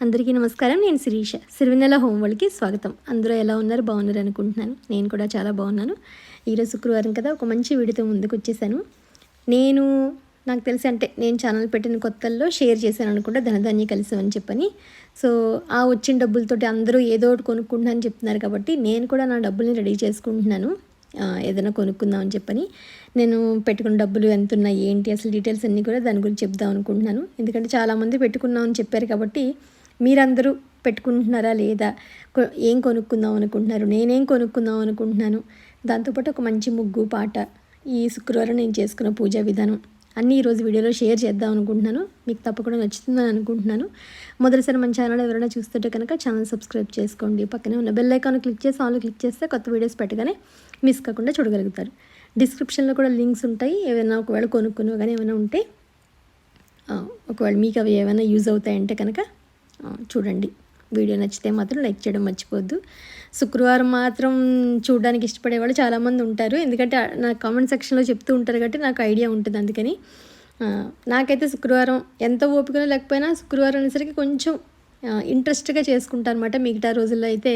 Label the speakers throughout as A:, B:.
A: అందరికీ నమస్కారం. నేను శిరీష. సిరివెన్నెల హోమ్ స్వాగతం. అందరూ ఎలా ఉన్నారు? బాగున్నారు అనుకుంటున్నాను. నేను కూడా చాలా బాగున్నాను. ఈరోజు శుక్రవారం కదా ఒక మంచి వీడియోతో ముందుకు వచ్చేసాను. నేను నాకు తెలిసి అంటే నేను ఛానల్ పెట్టిన కొత్తల్లో షేర్ చేశాను అనుకుంటా ధనధాన్య కలిసి అని చెప్పని. సో ఆ వచ్చిన డబ్బులతోటి అందరూ ఏదో ఒకటి కొనుక్కుంటున్నాను చెప్తున్నారు కాబట్టి నేను కూడా నా డబ్బుల్ని రెడీ చేసుకుంటున్నాను. ఏదైనా కొనుక్కుందాం అని చెప్పని. నేను పెట్టుకున్న డబ్బులు ఎంత ఉన్నాయి ఏంటి అసలు డీటెయిల్స్ అన్నీ కూడా దాని గురించి చెప్దాం అనుకుంటున్నాను. ఎందుకంటే చాలామంది పెట్టుకున్నామని చెప్పారు కాబట్టి మీరందరూ పెట్టుకుంటున్నారా లేదా? ఏం కొనుక్కుందాం అనుకుంటున్నారు? నేనేం కొనుక్కుందాం అనుకుంటున్నాను? దాంతోపాటు ఒక మంచి ముగ్గు పాట ఈ శుక్రవారం నేను చేసుకున్న పూజా విధానం అన్నీ ఈరోజు వీడియోలో షేర్ చేద్దాం అనుకుంటున్నాను. మీకు తప్పకుండా నచ్చుతుందని అనుకుంటున్నాను. మొదటిసారి మన ఛానల్ ఎవరైనా చూస్తుంటే కనుక ఛానల్ సబ్స్క్రైబ్ చేసుకోండి. పక్కనే ఉన్న బెల్ ఐకాన్ క్లిక్ చేసి ఆన్లో క్లిక్ చేస్తే కొత్త వీడియోస్ పెట్టగానే మిస్ కాకుండా చూడగలుగుతారు. డిస్క్రిప్షన్లో కూడా లింక్స్ ఉంటాయి. ఏమైనా ఒకవేళ కొనుక్కున్నా కానీ ఏమైనా ఉంటే ఒకవేళ మీకు అవి ఏమైనా యూజ్ అవుతాయంటే కనుక చూడండి. వీడియో నచ్చితే మాత్రం లైక్ చేయడం మర్చిపోవద్దు. శుక్రవారం మాత్రం చూడడానికి ఇష్టపడే వాళ్ళు చాలామంది ఉంటారు. ఎందుకంటే నా కామెంట్ సెక్షన్లో చెప్తూ ఉంటారు కాబట్టి నాకు ఐడియా ఉంటుంది అందుకని. నాకైతే శుక్రవారం ఎంత ఓపికలో లేకపోయినా శుక్రవారం అనేసరికి కొంచెం ఇంట్రెస్ట్గా చేసుకుంటాను అనమాట మిగతా రోజుల్లో అయితే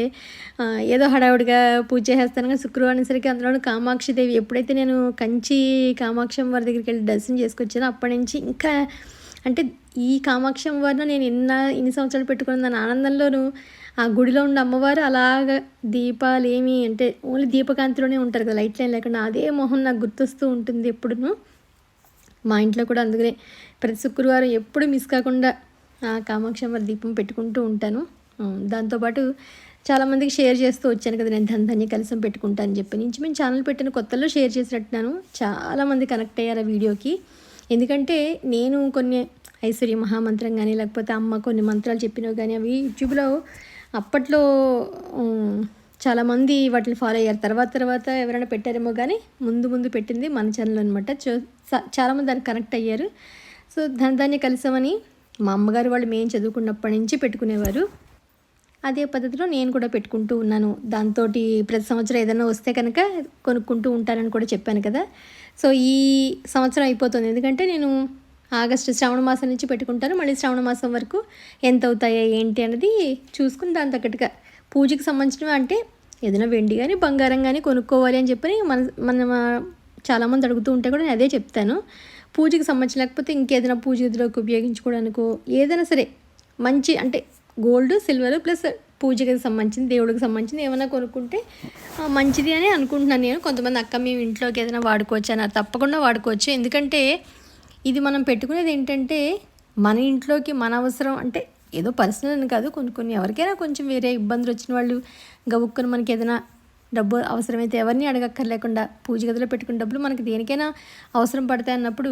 A: ఏదో హడావుడిగా పూజ చేసేస్తాను కానీ శుక్రవారం అనేసరికి అందులో కామాక్షిదేవి ఎప్పుడైతే నేను కంచి కామాక్షి అమ్మవారి దగ్గరికి వెళ్ళి దర్శనం చేసుకొచ్చానో అప్పటి నుంచి ఇంకా అంటే ఈ కామాక్షి అమ్మవారిని నేను ఎన్న ఇన్ని సంవత్సరాలు పెట్టుకున్న దాని ఆనందంలోనూ ఆ గుడిలో ఉన్న అమ్మవారు అలాగ దీపాలు ఏమి అంటే ఓన్లీ దీపకాంతిలోనే ఉంటారు కదా లైట్ లైన్ లేకుండా. అదే మొహం నాకు గుర్తొస్తూ ఉంటుంది ఎప్పుడును. మా ఇంట్లో కూడా అందుకనే ప్రతి శుక్రవారం ఎప్పుడు మిస్ కాకుండా ఆ కామాక్షి అమ్మవారి దీపం పెట్టుకుంటూ ఉంటాను. దాంతోపాటు చాలామందికి షేర్ చేస్తూ వచ్చాను కదా నేను ధనధాన్య కలిసం పెట్టుకుంటాను అని చెప్పి. నుంచి మేము ఛానల్ పెట్టిన కొత్తలో షేర్ చేసినట్టున్నాను. చాలామంది కనెక్ట్ అయ్యారు ఆ వీడియోకి. ఎందుకంటే నేను కొన్ని ఐశ్వర్య మహామంత్రం కానీ లేకపోతే అమ్మ కొన్ని మంత్రాలు చెప్పినవి కానీ అవి యూట్యూబ్లో అప్పట్లో చాలామంది వాటిని ఫాలో అయ్యారు. తర్వాత తర్వాత ఎవరైనా పెట్టారేమో కానీ ముందు ముందు పెట్టింది మన ఛానల్ అనమాట చాలామంది దానికి కనెక్ట్ అయ్యారు. సో దాని దాన్ని కలిసామని మా అమ్మగారు వాళ్ళు మేము చదువుకున్నప్పటి నుంచి పెట్టుకునేవారు. అదే పద్ధతిలో నేను కూడా పెట్టుకుంటూ ఉన్నాను. దాంతో ప్రతి సంవత్సరం ఏదైనా వస్తే కనుక కొనుక్కుంటూ ఉంటానని కూడా చెప్పాను కదా. సో ఈ సంవత్సరం అయిపోతుంది. ఎందుకంటే నేను ఆగస్టు శ్రావణ మాసం నుంచి పెట్టుకుంటాను. మళ్ళీ శ్రావణ మాసం వరకు ఎంత అవుతాయా ఏంటి అనేది చూసుకుని దాని తగ్గట్టుగా. పూజకి సంబంధించినవి అంటే ఏదైనా వెండి కానీ బంగారం కానీ కొనుక్కోవాలి అని చెప్పి మన మన చాలామంది అడుగుతూ ఉంటే కూడా నేను అదే చెప్తాను. పూజకి సంబంధించి లేకపోతే ఇంకేదైనా పూజ గదిలోకి ఉపయోగించుకోవడానికో ఏదైనా సరే మంచి అంటే గోల్డ్ సిల్వర్ ప్లస్ పూజకి సంబంధించింది దేవుడికి సంబంధించింది ఏమైనా కొనుక్కుంటే మంచిది అని అనుకుంటున్నాను నేను. కొంతమంది అక్క మేము ఇంట్లోకి ఏదైనా వాడుకోవచ్చు అన్నారు. తప్పకుండా వాడుకోవచ్చు. ఎందుకంటే ఇది మనం పెట్టుకునేది ఏంటంటే మన ఇంట్లోకి మన అవసరం అంటే ఏదో పర్సనల్ అని కాదు కొన్ని కొన్ని ఎవరికైనా కొంచెం వేరే ఇబ్బందులు వచ్చిన వాళ్ళు గబుక్కుని మనకి ఏదైనా డబ్బు అవసరమైతే ఎవరిని అడగక్కర్లేకుండా పూజ గదిలో పెట్టుకున్న డబ్బులు మనకి దేనికైనా అవసరం పడతాయి అన్నప్పుడు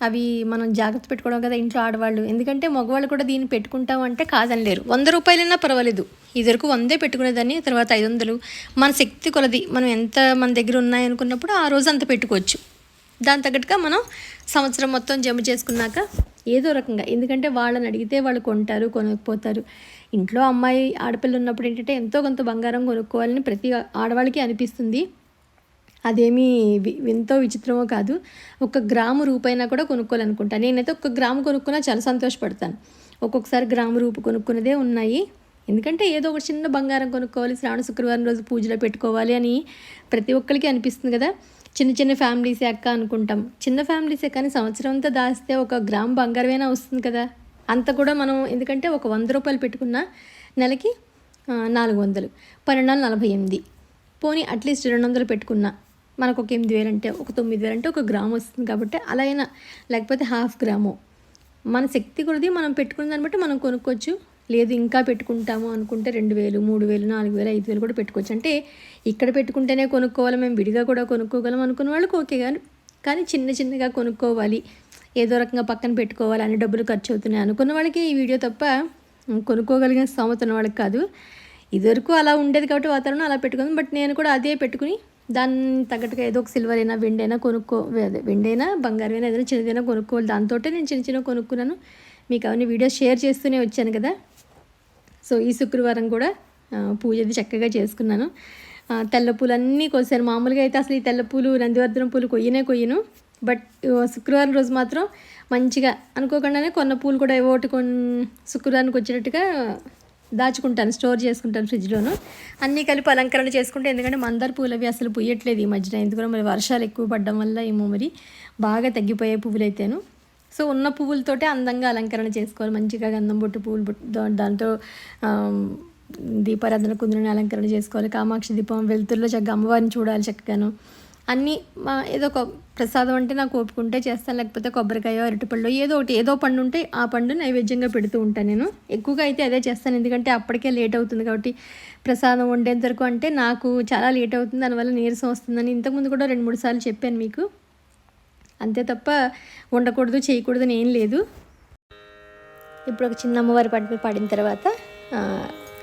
A: అవి మనం జాగ్రత్త పెట్టుకోవడం కదా ఇంట్లో ఆడవాళ్ళు. ఎందుకంటే మగవాళ్ళు కూడా దీన్ని పెట్టుకుంటాం అంటే కాదనలేరు వంద రూపాయలైనా పర్వాలేదు. ఇదివరకు వందే పెట్టుకునేదాన్ని తర్వాత ఐదు వందలు మన శక్తి కొలది మనం ఎంత మన దగ్గర ఉన్నాయనుకున్నప్పుడు ఆ రోజు అంత పెట్టుకోవచ్చు. దాని తగ్గట్టుగా మనం సంవత్సరం మొత్తం జమ చేసుకున్నాక ఏదో రకంగా ఎందుకంటే వాళ్ళని అడిగితే వాళ్ళు కొంటారు కొనకపోతారు. ఇంట్లో అమ్మాయి ఆడపిల్ల ఉన్నప్పుడు ఏంటంటే ఎంతో కొంత బంగారం కొనుక్కోవాలని ప్రతి ఆడవాళ్ళకి అనిపిస్తుంది. అదేమీ వి- ఎంతో విచిత్రమో కాదు. ఒక గ్రాము రూపైనా కూడా కొనుక్కోవాలనుకుంటాను నేనైతే ఒక గ్రాము కొనుక్కున్నా చాలా సంతోషపడతాను. ఒక్కొక్కసారి గ్రాము రూపు కొనుక్కున్నదే ఉన్నాయి. ఎందుకంటే ఏదో ఒక చిన్న బంగారం కొనుక్కోవాలి శ్రావణ శుక్రవారం రోజు పూజలో పెట్టుకోవాలి అని ప్రతి ఒక్కరికి అనిపిస్తుంది కదా. చిన్న చిన్న ఫ్యామిలీసే అక్క అనుకుంటాం. చిన్న ఫ్యామిలీసే కానీ సంవత్సరం అంతా దాస్తే ఒక గ్రామ్ బంగారమైనా వస్తుంది కదా. అంత కూడా మనం ఎందుకంటే ఒక వంద రూపాయలు పెట్టుకున్న నెలకి నాలుగు వందలు. పన్నెండు వందల నలభై ఎనిమిది. పోనీ అట్లీస్ట్ రెండు వందలు పెట్టుకున్నా మనకు ఒక ఎనిమిది వేలు అంటే ఒక తొమ్మిది వేలు అంటే ఒక గ్రామ్ వస్తుంది కాబట్టి అలా అయినా లేకపోతే హాఫ్ గ్రాము. మన శక్తి కొద్ది మనం పెట్టుకున్న దాన్ని బట్టి మనం కొనుక్కోవచ్చు. లేదు ఇంకా పెట్టుకుంటాము అనుకుంటే రెండు వేలు మూడు వేలు నాలుగు వేలు ఐదు వేలు కూడా పెట్టుకోవచ్చు. అంటే ఇక్కడ పెట్టుకుంటేనే కొనుక్కోవాలి మేము విడిగా కూడా కొనుక్కోగలం అనుకున్న వాళ్ళకి ఓకే కానీ కానీ చిన్న చిన్నగా కొనుక్కోవాలి. ఏదో రకంగా పక్కన పెట్టుకోవాలి అన్ని డబ్బులు ఖర్చు అవుతున్నాయి అనుకున్న వాళ్ళకి ఈ వీడియో తప్ప కొనుక్కోగలిగిన స్తోమత ఉన్న వాళ్ళకి కాదు. ఇదివరకు అలా ఉండేది కాబట్టి వాతావరణం అలా పెట్టుకుంది బట్ నేను కూడా అదే పెట్టుకుని దాన్ని తగ్గట్టుగా ఏదో ఒక సిల్వర్ అయినా వెండి అయినా కొనుక్కో అదే వెండి అయినా బంగారం అయినా ఏదైనా చిన్నదైనా కొనుక్కోవాలి. దాంతో నేను చిన్న చిన్న కొనుక్కున్నాను. మీకు అవన్నీ వీడియోస్ షేర్ చేస్తూనే వచ్చాను కదా. సో ఈ శుక్రవారం కూడా పూజది చక్కగా చేసుకున్నాను. తెల్ల పూలన్నీ అన్నీ కోసాను మామూలుగా అయితే అసలు ఈ తెల్ల పూలు నందివర్ధనం పూలు కొయ్యనే కొయ్యను. బట్ శుక్రవారం రోజు మాత్రం మంచిగా అనుకోకుండానే కొన్న పూలు కూడా ఒకటి కొన్ శుక్రవారానికి వచ్చినట్టుగా దాచుకుంటాను స్టోర్ చేసుకుంటాను ఫ్రిడ్జ్లోను. అన్నీ కలిపి అలంకరణ చేసుకుంటే ఎందుకంటే మందార పూలు అవి అసలు పుయ్యట్లేదు ఈ మధ్యన. ఎందుకంటే మరి వర్షాలు ఎక్కువ పడడం వల్ల ఏమో మరి బాగా తగ్గిపోయే పువ్వులు అయితేను సో ఉన్న పువ్వులతోటే అందంగా అలంకరణ చేసుకోవాలి. మంచిగా గంధం బొట్టు పువ్వులు బొట్టు దాంతో దీపారాధన కుందుని అలంకరణ చేసుకోవాలి. కామాక్షి దీపం వెలుతురులో చక్కగా అమ్మవారిని చూడాలి చక్కగాను. అన్నీ మా ఏదో ఒక ప్రసాదం అంటే నాకు ఒప్పుకుంటే చేస్తాను. లేకపోతే కొబ్బరికాయ అరటిపళ్ళు ఏదో ఒకటి ఏదో పండు ఉంటే ఆ పండు నైవేద్యంగా పెడుతూ ఉంటాను నేను. ఎక్కువగా అయితే అదే చేస్తాను. ఎందుకంటే అప్పటికే లేట్ అవుతుంది కాబట్టి ప్రసాదం వండేంత వరకు అంటే నాకు చాలా లేట్ అవుతుంది. దానివల్ల నీరసం వస్తుందని ఇంతకుముందు కూడా రెండు మూడు సార్లు చెప్పాను మీకు. అంతే తప్ప ఉండకూడదు చేయకూడదు అని ఏం లేదు. ఇప్పుడు ఒక చిన్న అమ్మవారి పాట పాడిన తర్వాత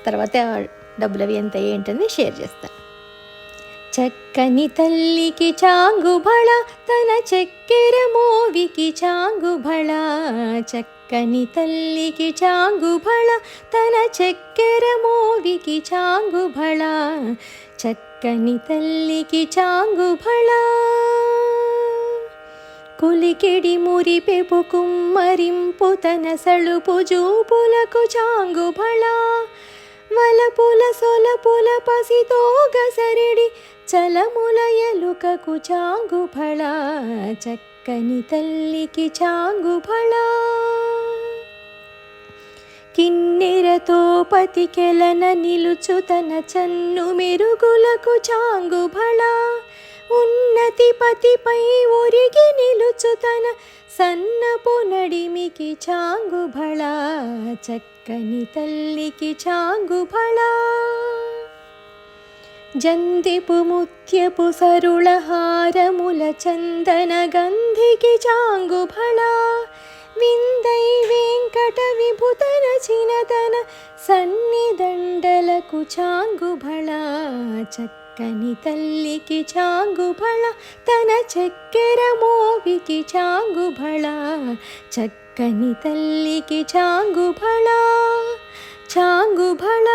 A: తర్వాత డబ్బులు అవి ఎంత ఏంటని షేర్ చేస్తాను చక్కని తల్లికి చాంగుబళ తన చక్కెర మోవికి చాంగుబళ. చక్కని తల్లికి చాంగుబళ తన చక్కెర మోవికి చాంగుబళ. చక్కని తల్లికి చాంగుబళ. కులికిడి మురిపెపు కుమ్మరింపు తన సళుపు జూపులకు చాంగు చాంగుబళ వలపుల సొలపుల పసితో గసరిడి చలముల ఎలుకకు చాంగుబళ చక్కని తల్లికి చాంగు చాంగుబళ కిన్నెరతో పతికెలన నిలుచు తన చన్ను మెరుగులకు చాంగు భళా పతిపై ఒరిగి నిలుచు తన సన్నపు నడిమికి చాంగుబళ చక్కని తల్లికి చాంగుబళ జందిపు ముత్యపు సరుళ హారముల చందన గంధికి చాంగుబళ విందై వెంకట విభుత రచిన తన సన్నిదండలకు చాంగుబళ చక్కని తల్లికి చాంగుబళ తన చక్కెర మోవికి చాంగుబళ చక్కని తల్లికి చాంగుబళ చాంగుబళ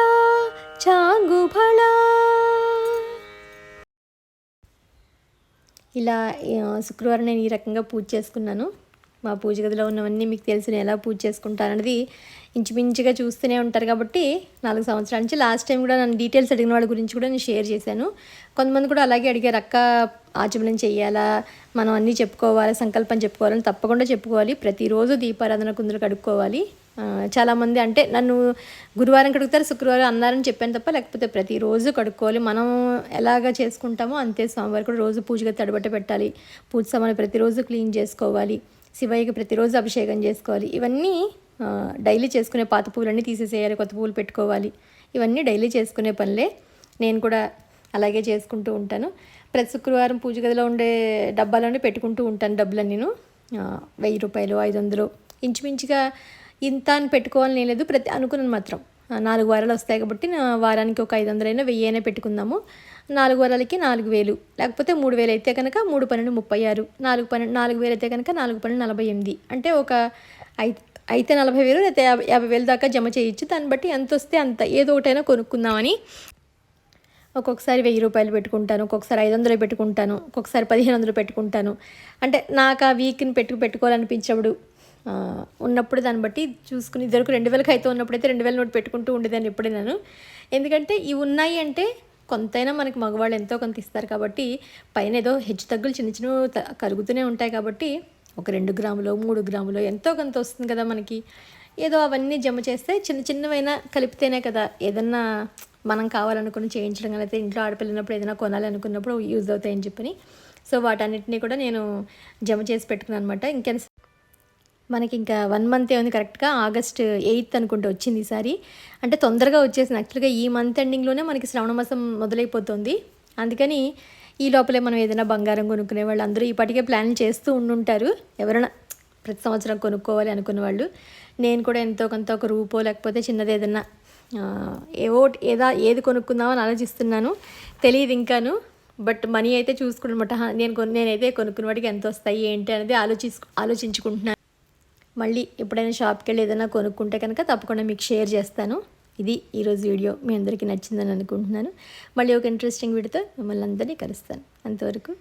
A: చాంగుబళ ఇలా శుక్రవారం నేను ఈ రకంగా పూజ చేసుకున్నాను. మా పూజ గదిలో ఉన్నవన్నీ మీకు తెలిసి నేను ఎలా పూజ చేసుకుంటానన్నది ఇంచుమించుగా చూస్తూనే ఉంటారు కాబట్టి నాలుగు సంవత్సరాల నుంచి లాస్ట్ టైం కూడా నన్ను డీటెయిల్స్ అడిగిన వాళ్ళ గురించి కూడా నేను షేర్ చేశాను. కొంతమంది కూడా అలాగే అడిగారు అక్క ఆచమనం చేయాలా మనం అన్నీ చెప్పుకోవాలి? సంకల్పం చెప్పుకోవాలని తప్పకుండా చెప్పుకోవాలి. ప్రతిరోజు దీపారాధన కుందులు కడుక్కోవాలి. చాలామంది అంటే నన్ను గురువారం కడుగుతారు శుక్రవారం అన్నారని చెప్పాను తప్ప లేకపోతే ప్రతిరోజు కడుక్కోవాలి. మనం ఎలాగ చేసుకుంటామో అంతే స్వామివారి కూడా రోజు పూజగా తడబట్ట పెట్టాలి. పూజ సామాన్లు ప్రతిరోజు క్లీన్ చేసుకోవాలి. శివయ్యకి ప్రతిరోజు అభిషేకం చేసుకోవాలి. ఇవన్నీ డైలీ చేసుకునే పాత పువ్వులన్నీ తీసేసేయాలి కొత్త పువ్వులు పెట్టుకోవాలి. ఇవన్నీ డైలీ చేసుకునే పనులే. నేను కూడా అలాగే చేసుకుంటూ ఉంటాను. ప్రతి శుక్రవారం పూజ గదిలో ఉండే డబ్బాలోనే పెట్టుకుంటూ ఉంటాను డబ్బులని నేను వెయ్యి రూపాయలు ఐదు వందలు. ఇంచుమించుగా ఇంత అని పెట్టుకోవాలని లేదు. ప్రతి అనుకున్నాను మాత్రం. నాలుగు వారాలు వస్తాయి కాబట్టి నా వారానికి ఒక ఐదు వందలైనా వెయ్యి అయినా పెట్టుకుందాము. నాలుగు వారాలకి నాలుగు వేలు లేకపోతే మూడు వేలు అయితే కనుక మూడు పన్నెండు ముప్పై ఆరు నాలుగు పన్నెండు నాలుగు వేలు అయితే కనుక నాలుగు పన్నెండు నలభై ఎనిమిది. అంటే ఒక ఐ అయితే నలభై వేలు లేకపోతే యాభై యాభై వేలు దాకా జమ చేయొచ్చు. దాన్ని బట్టి ఎంత వస్తే అంత ఏదో ఒకటైనా కొనుక్కుందామని ఒక్కొక్కసారి వెయ్యి రూపాయలు పెట్టుకుంటాను ఒక్కొక్కసారి ఐదు వందలు పెట్టుకుంటాను ఒక్కొక్కసారి పదిహేను వందలు పెట్టుకుంటాను. అంటే నాకు ఆ వీక్ని పెట్టు పెట్టుకోవాలనిపించినప్పుడు ఉన్నప్పుడు దాన్ని బట్టి చూసుకుని ఇద్దరికి రెండు వేలకు అయితే ఉన్నప్పుడైతే రెండు వేల నోట్ పెట్టుకుంటూ ఉండేదాన్ని ఎప్పుడైనాను ఎందుకంటే ఇవి ఉన్నాయి అంటే కొంతైనా మనకి మగవాళ్ళు ఎంతో కొంత ఇస్తారు కాబట్టి పైన ఏదో హెచ్చు తగ్గులు చిన్న చిన్న త- కలుగుతూనే ఉంటాయి కాబట్టి ఒక రెండు గ్రాములు మూడు గ్రాములు ఎంతో కొంత వస్తుంది కదా మనకి. ఏదో అవన్నీ జమ చేస్తే చిన్న చిన్నవైనా కలిపితేనే కదా ఏదన్నా మనం కావాలనుకుని చేయించడం కానీ అయితే ఇంట్లో ఆడపిల్లనప్పుడు ఏదైనా కొనాలనుకున్నప్పుడు యూజ్ అవుతాయని చెప్పని. సో వాటన్నిటిని కూడా నేను జమ చేసి పెట్టుకున్నాను అనమాట ఇంకెంత మనకి ఇంకా వన్ మంత్ ఉంది కరెక్ట్గా. ఆగస్ట్ ఎయిత్ అనుకుంటే వచ్చింది ఈసారి అంటే తొందరగా వచ్చేసింది. యాక్చువల్గా ఈ మంత్ ఎండింగ్లోనే మనకి శ్రవణ మాసం మొదలైపోతుంది. అందుకని ఈ లోపలే మనం ఏదైనా బంగారం కొనుక్కునే వాళ్ళు అందరూ ఇప్పటికే ప్లాన్ చేస్తూ ఉండుంటారు. ఎవరైనా ప్రతి సంవత్సరం కొనుక్కోవాలి అనుకున్న వాళ్ళు. నేను కూడా ఎంతో కొంత ఒక రూపో లేకపోతే చిన్నది ఏదన్నా ఏవో ఏదా ఏది కొనుక్కుందామని ఆలోచిస్తున్నాను. తెలియదు ఇంకాను. బట్ మనీ అయితే చూసుకున్నమాట నేను నేనైతే కొనుక్కున్న వాటికి ఎంత వస్తాయి ఏంటి అనేది ఆలోచి ఆలోచించుకుంటున్నాను మళ్ళీ ఎప్పుడైనా షాప్కి వెళ్ళి ఏదైనా కొనుక్కుంటే కనుక తప్పకుండా మీకు షేర్ చేస్తాను. ఇది ఈరోజు వీడియో. మీ అందరికీ నచ్చిందని అనుకుంటున్నాను. మళ్ళీ ఒక ఇంట్రెస్టింగ్ వీడియోతో మిమ్మల్ని అందరినీ కలుస్తాను. అంతవరకు